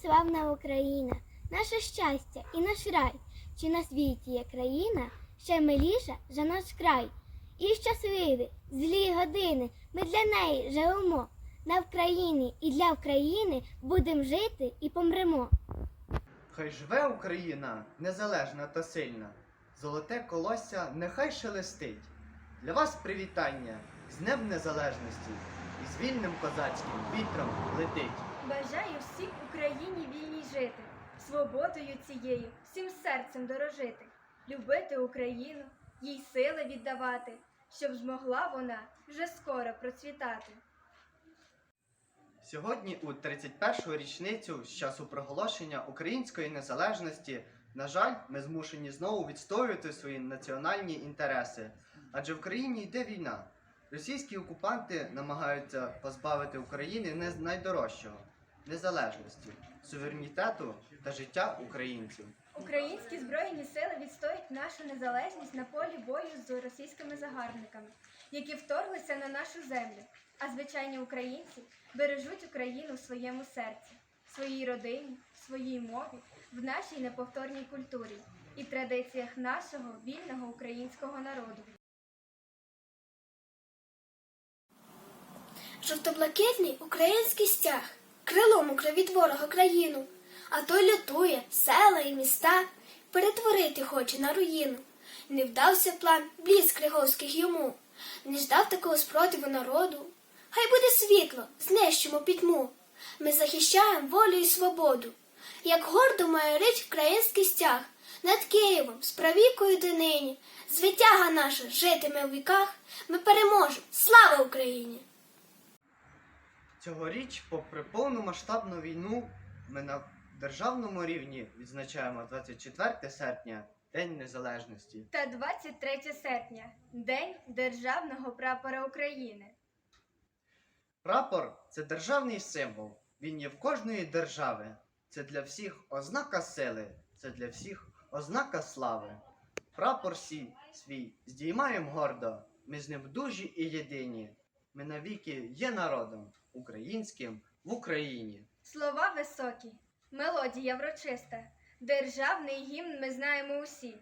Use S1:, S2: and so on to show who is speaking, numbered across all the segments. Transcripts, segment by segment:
S1: славна Україна, наше щастя і наш рай, чи на світі є країна, ще миліша за наш край. І щасливі, злі години, ми для неї живемо. На Вкраїні і для України будем жити і помремо.
S2: Хай живе Україна, незалежна та сильна. Золоте колосся нехай шелестить. Для вас привітання з Днем Незалежності і з вільним козацьким вітром летить.
S3: Бажаю всім Україні вільній жити, свободою цією всім серцем дорожити, любити Україну, їй сили віддавати, щоб змогла вона вже скоро процвітати.
S2: Сьогодні, у 31-ту річницю з часу проголошення української незалежності, на жаль, ми змушені знову відстоювати свої національні інтереси. Адже в країні йде війна. Російські окупанти намагаються позбавити України не найдорожчого незалежності, суверенітету та життя українців.
S3: Українські збройні сили відстоюють нашу незалежність на полі бою з російськими загарбниками, які вторглися на нашу землю. А звичайні українці бережуть Україну в своєму серці, в своїй родині, в своїй мові, в нашій неповторній культурі і традиціях нашого вільного українського народу.
S4: Жовто-блакитний український стяг, крилом укрив від ворога країну, а той лютує села і міста, перетворити хоче на руїну. Не вдався план бліз криговських йому, не ждав такого спротиву народу. Хай буде світло, знищимо пітьму. Ми захищаємо волю і свободу. Як гордо має рить український стяг над Києвом, з правікою донині, звитяга наша житиме у віках, ми переможемо. Слава Україні!
S2: Цьогоріч, попри повномасштабну війну, ми на державному рівні відзначаємо 24 серпня День Незалежності.
S3: Та 23 серпня День Державного прапора України.
S2: Прапор це державний символ. Він є в кожної держави. Це для всіх ознака сили, це для всіх ознака слави. Прапор сій свій здіймаємо гордо. Ми з ним дужі і єдині. Ми навіки є народом українським в Україні.
S3: Слова високі, мелодія врочиста, державний гімн ми знаємо усі.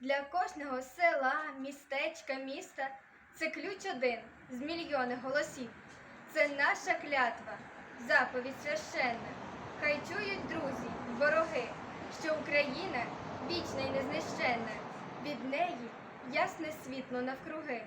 S3: Для кожного села, містечка, міста це ключ один з мільйони голосів. Це наша клятва, заповідь священна. Хай чують друзі, вороги, що Україна вічна і незнищенна. Від неї ясне світло навкруги.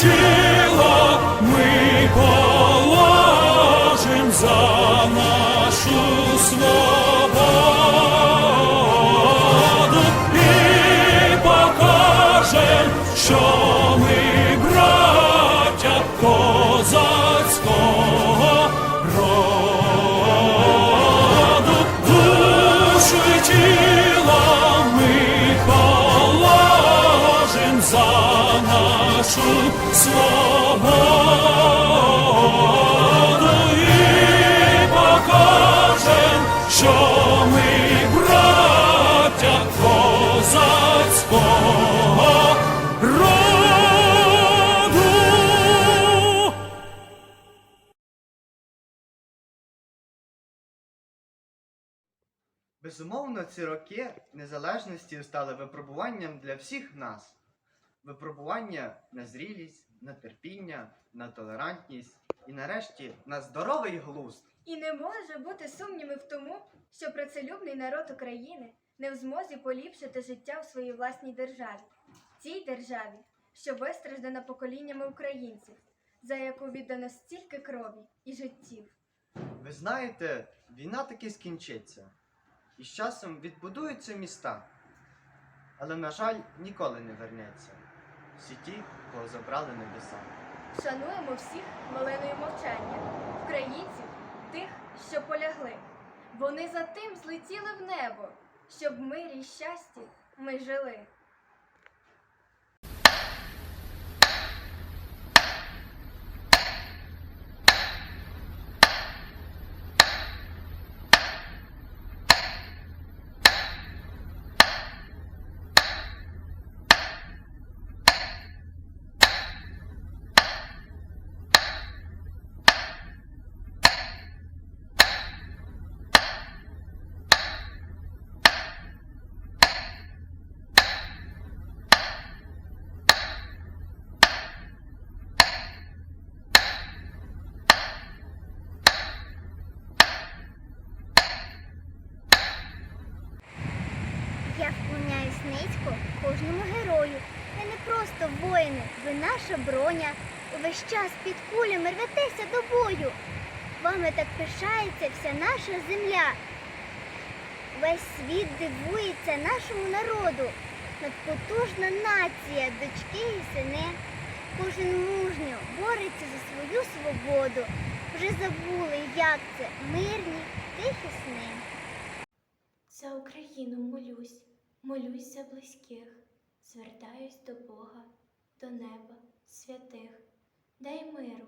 S5: to свободу і що ми браття козацького.
S2: Безумовно, ці роки незалежності стали випробуванням для всіх нас. Випробування на зрілість, на терпіння, на толерантність і нарешті на здоровий глузд.
S3: І не може бути сумнівів в тому, що працелюбний народ України не в змозі поліпшити життя в своїй власній державі. Цій державі що вистраждана поколіннями українців, за яку віддано стільки крові і життів.
S2: Ви знаєте, війна таки скінчиться. І з часом відбудуються міста. Але, на жаль, ніколи не вернеться. Всі ті, кого забрали небеса.
S3: Шануємо всіх хвилиною мовчання, українців, тих, що полягли. Вони за тим злетіли в небо, щоб в мирі й щасті ми жили.
S1: Я вклоняюсь низько кожному герою. Ви не просто воїни, ви наша броня. Увесь час під кулями рветеся до бою. Вами так пишається вся наша земля. Весь світ дивується нашому народу. Надпотужна нація, дочки і сини. Кожен мужньо бореться за свою свободу. Вже забули, як це мирні, тихі сни.
S6: За Україну молюсь, молюсь за близьких, звертаюсь до Бога, до неба, святих. Дай миру,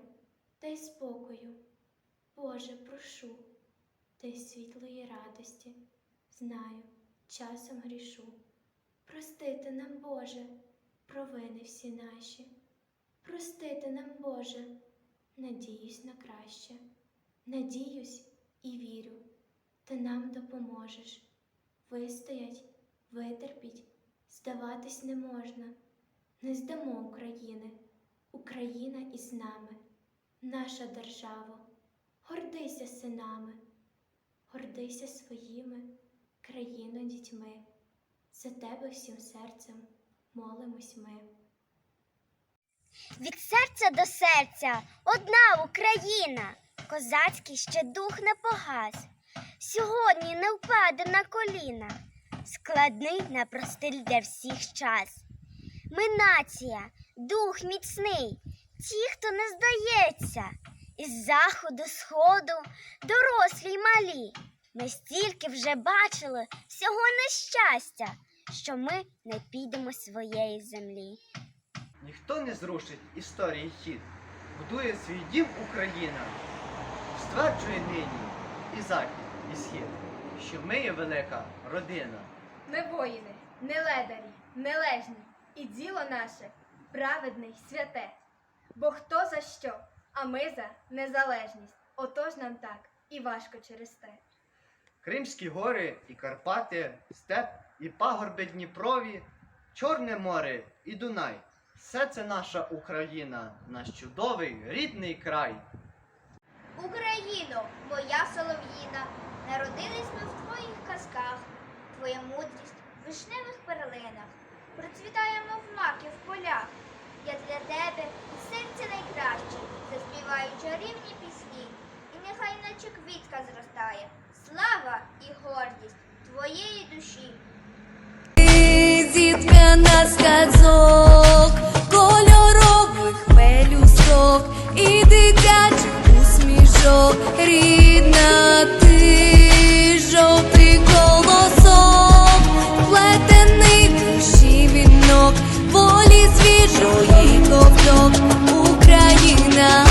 S6: дай спокою. Боже, прошу, дай світлої радості. Знаю, часом грішу. Простити нам, Боже, провини всі наші. Простити нам, Боже, надіюсь на краще. Надіюсь і вірю, ти нам допоможеш. Вистоять, витерпіть, здаватись не можна. Не здамо України. Україна із нами, наша держава. Гордися синами, гордися своїми країно дітьми. За тебе всім серцем молимось ми.
S1: Від серця до серця одна Україна, козацький ще дух не погас. Сьогодні не впаде на коліна, складний непростий для всіх час. Ми нація, дух міцний, ті, хто не здається, із заходу, сходу, дорослі й малі. Ми стільки вже бачили всього нещастя, що ми не підемо своєї землі.
S2: Ніхто не зрушить історії хід. Будує свій дім Україна. Стверджує нині і захід, і схід, що ми є велика родина.
S3: Ми воїни, не ледарі, нележні, і діло наше праведне й святе. Бо хто за що, а ми за незалежність. Отож нам так і важко через те.
S2: Кримські гори і Карпати, степ і пагорби Дніпрові, Чорне море і Дунай. Все це наша Україна, наш чудовий рідний край.
S7: Україно, моя солов'їна, народились ми в твоїх казках, твоя мудрість в вишневих перлинах, процвітаємо в маки в полях. Я для тебе і серця найкраще, заспіваю чарівні пісні, і нехай наче квітка зростає, слава і гордість твоєї душі.
S8: Дітка на сказок, кольорових пелюсток і дитячих усмішок, рідна ти, Україна,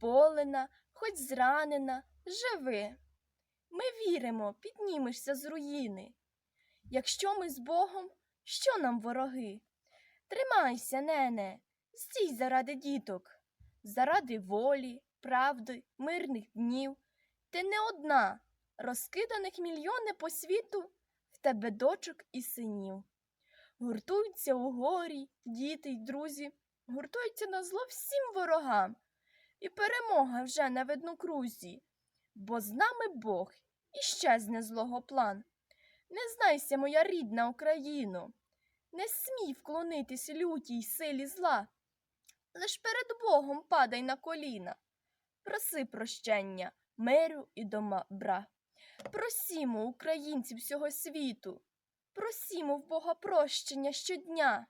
S9: Хоч зболена, хоч зранена, живи. Ми віримо, піднімешся з руїни. Якщо ми з Богом, що нам вороги? Тримайся, нене, стій заради діток, заради волі, правди, мирних днів. Ти не одна, розкиданих мільйони по світу, в тебе дочок і синів. Гуртуються у горі, діти й друзі, гуртуються на зло всім ворогам, і перемога вже на видну крузі, бо з нами Бог і щезне злого план. Не знайся, моя рідна Україно, не смій вклонитись лютій силі зла. Лиш перед Богом падай на коліна, проси прощення, миру і добра. Просімо українців всього світу, просімо в Бога прощення щодня,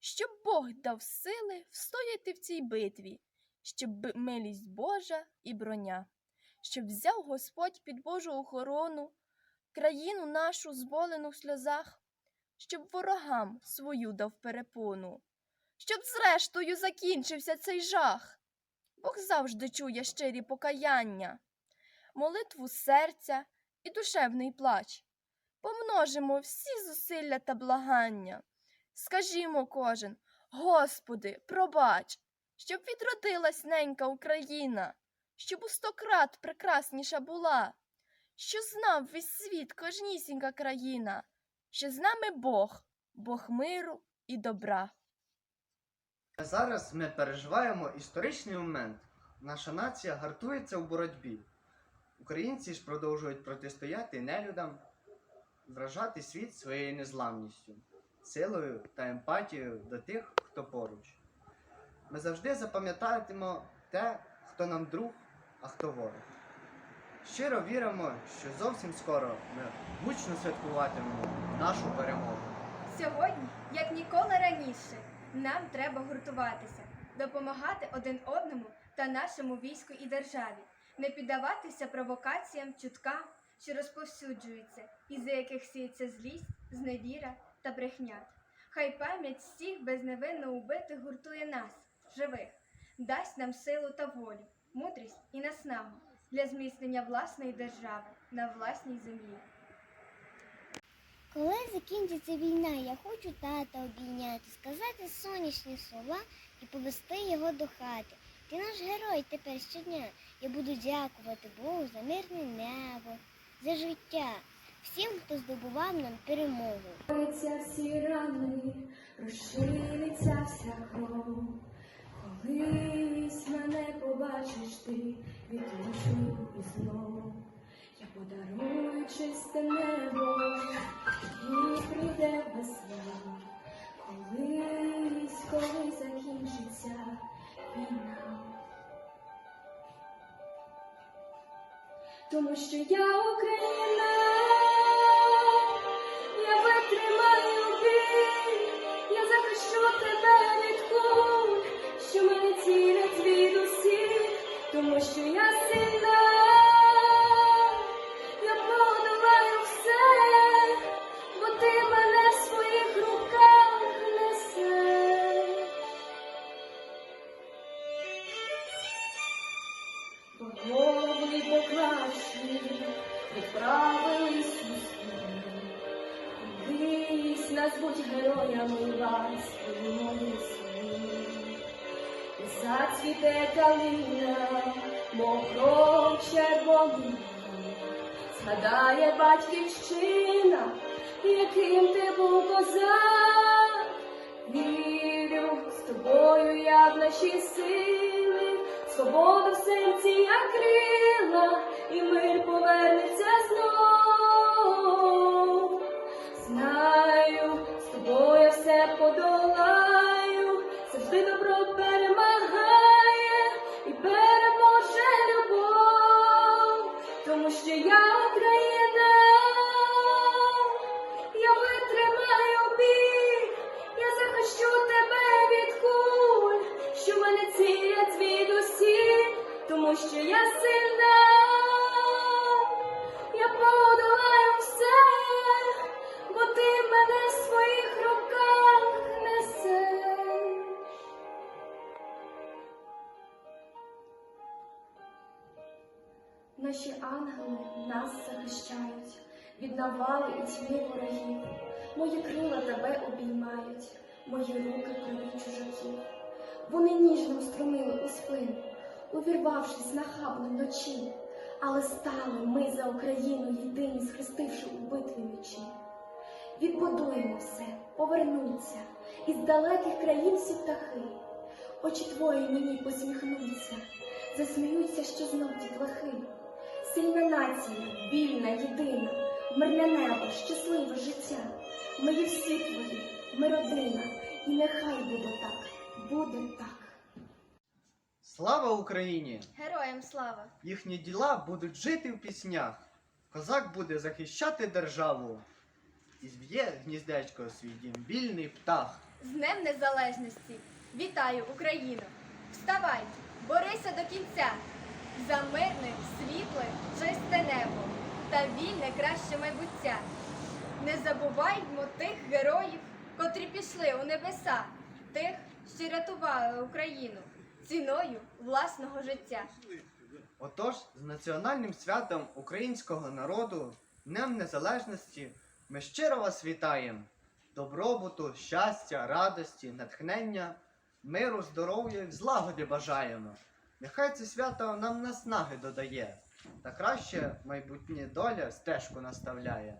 S9: щоб Бог дав сили встояти в цій битві, щоб милість Божа і броня, щоб взяв Господь під Божу охорону країну нашу зболену в сльозах, щоб ворогам свою дав перепону, щоб зрештою закінчився цей жах. Бог завжди чує щирі покаяння, молитву серця і душевний плач. Помножимо всі зусилля та благання. Скажімо кожен, Господи, пробач, щоб відродилась ненька Україна, щоб у сто крат прекрасніша була що знав весь світ кожнісінька країна, що з нами Бог, Бог миру і добра.
S2: Зараз ми переживаємо історичний момент. Наша нація гартується у боротьбі. Українці ж продовжують протистояти нелюдам, вражати світ своєю незламністю, силою та емпатією до тих, хто поруч. Ми завжди запам'ятатимемо те, хто нам друг, а хто ворог. Щиро віримо, що зовсім скоро ми гучно святкуватимемо нашу перемогу.
S3: Сьогодні, як ніколи раніше, нам треба гуртуватися, допомагати один одному та нашому війську і державі, не піддаватися провокаціям, чуткам, що розповсюджуються, із-за яких сіється злість, зневіра та брехня. Хай пам'ять всіх безневинно убитих гуртує нас, живих, дасть нам силу та волю, мудрість і наснагу для зміцнення власної держави на власній землі.
S1: Коли закінчиться війна, я хочу тата обійняти, сказати сонячні слова і повести його до хати. Ти наш герой тепер щодня. Я буду дякувати Богу за мирне небо, за життя, всім, хто здобував нам перемогу.
S10: Всі рани, розшириться вся кров. Колись мене побачиш ти, відлучу і знов. Я подарую чисте небо, і прийде весна. Колись, коли закінчиться війна. Тому що я Україна, цілять від усіх, тому що я сильна, я подолаю все, бо ти мене в своїх руках несеш. Голови покращі, відправились у світ. Колись назвуть героями вас. І зацвіте калина, мокром червоним. Згадає батьківщина, яким ти був козак. Вірю, з тобою я в наші сили, свобода в серці, як крила, і мир повернеться знов. Наші ангели нас захищають від навали і тьми ворогів. Мої крила тебе обіймають, мої руки крові чужаків. Вони ніжно встромили у спину, увірвавшись нахабно вночі, але стали ми за Україну єдині, схрестивши у битві мечі. Відбудуємо все, повернуться, із далеких країн всі птахи. Очі твої мені посміхнуться, засміються, що знов дітлахи. Сильна нація, вільна, єдина, мирне небо, щасливе життя. Ми є всі твої, ми родина, і нехай буде так, буде так.
S2: Слава Україні!
S3: Героям слава!
S2: Їхні діла будуть жити в піснях. Козак буде захищати державу. І зв'є гніздечко свій дім вільний птах.
S3: З Днем Незалежності! Вітаю, Україну! Вставай, борися до кінця! За мирне, світле, чисте небо та вільне краще майбуття. Не забуваймо тих героїв, котрі пішли у небеса, тих, що рятували Україну ціною власного життя.
S2: Отож, з національним святом українського народу, Днем Незалежності, ми щиро вас вітаємо. Добробуту, щастя, радості, натхнення, миру, здоров'я і злагоди бажаємо. Нехай це свято нам наснаги додає, та краще майбутнє доля стежку наставляє.